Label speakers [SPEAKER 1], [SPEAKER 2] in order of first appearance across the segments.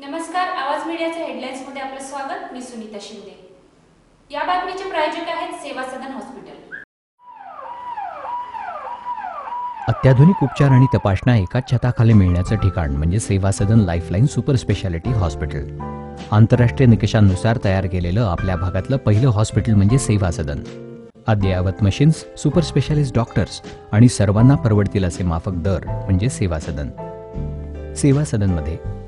[SPEAKER 1] नमस्कार आवाज मीडियाच्या हेडलाईन्समध्ये आपलं स्वागत. मी सुनीता शिंदे. या बातमीचे प्रायोजक आहेत सेवा सदन हॉस्पिटल.
[SPEAKER 2] अत्याधुनिक उपचार आणि तपासण्या एकाच छताखाली मिळण्याचं ठिकाण म्हणजे Seva Sadan lifeline super speciality hospital. आंतरराष्ट्रीय निकषांनुसार तयार केलेलं आपल्या भागातलं पहिलं हॉस्पिटल म्हणजे सेवा सदन. अद्ययावत मशीन्स सुपर स्पेशालिस्ट डॉक्टर्स आणि सर्वांना परवडतील असे माफक दर म्हणजे सेवा सदन. सेवा सदनमध्ये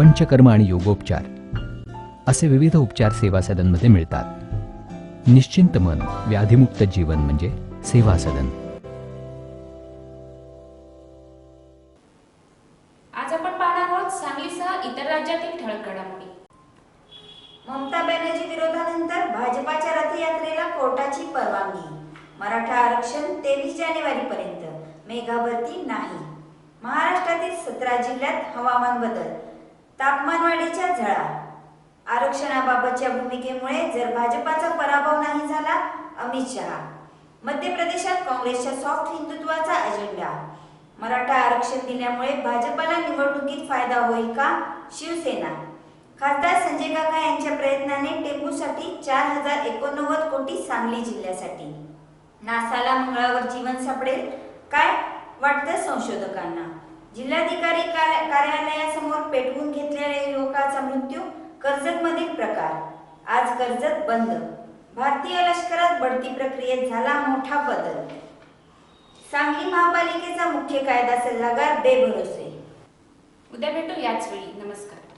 [SPEAKER 2] panchakarma आणि योगोपचार असे विविध उपचार सेवा सदनमध्ये मिळतात. निश्चिंत मन व्याधिमुक्त जीवन म्हणजे सेवा सदन.
[SPEAKER 1] आज आपण पाहणार आहोत सांगलीसह इतर राज्यातील ठळक घडामोडी.
[SPEAKER 3] ममता बॅनर्जी विरोधानंतर भाजपाच्या रथयात्रेला कोर्टाची परवानगी. मराठा आरक्षण तेवीस जानेवारी पर्यंत मेघाभरती नाही. महाराष्ट्रातील सतरा जिल्ह्यात हवामान बदल. तापमानवाढीच्या झळा. आरक्षणाबाबतच्या भूमिकेमुळे जर भाजपाचा पराभव नाही झाला अमित शहा. मध्य प्रदेशात काँग्रेसच्या सॉफ्ट हिंदुत्वाचा अजेंडा मराठा आरक्षण दिल्यामुळे भाजपाला निवडणुकीत फायदा होईल का? शिवसेना. खासदार संजय काका यांच्या प्रयत्नाने टेंबूसाठी चार हजार एकोणनव्वद कोटी सांगली जिल्ह्यासाठी. नासाला मंगळावर जीवन सापडेल? काय? वाटतं संशोधकांना. जिल्हाधिकारी कार्यालयासमोर पेटवून घेतलेल्या युवकाचा मृत्यू कर्जतमधील प्रकार. आज कर्जत बंद. भारतीय लष्करात बढती प्रक्रियेत झाला मोठा बदल. सांगली महापालिकेचा मुख्य कायदा सल्लागार बेभरोसे.
[SPEAKER 1] उद्या भेटू याच वेळी. नमस्कार.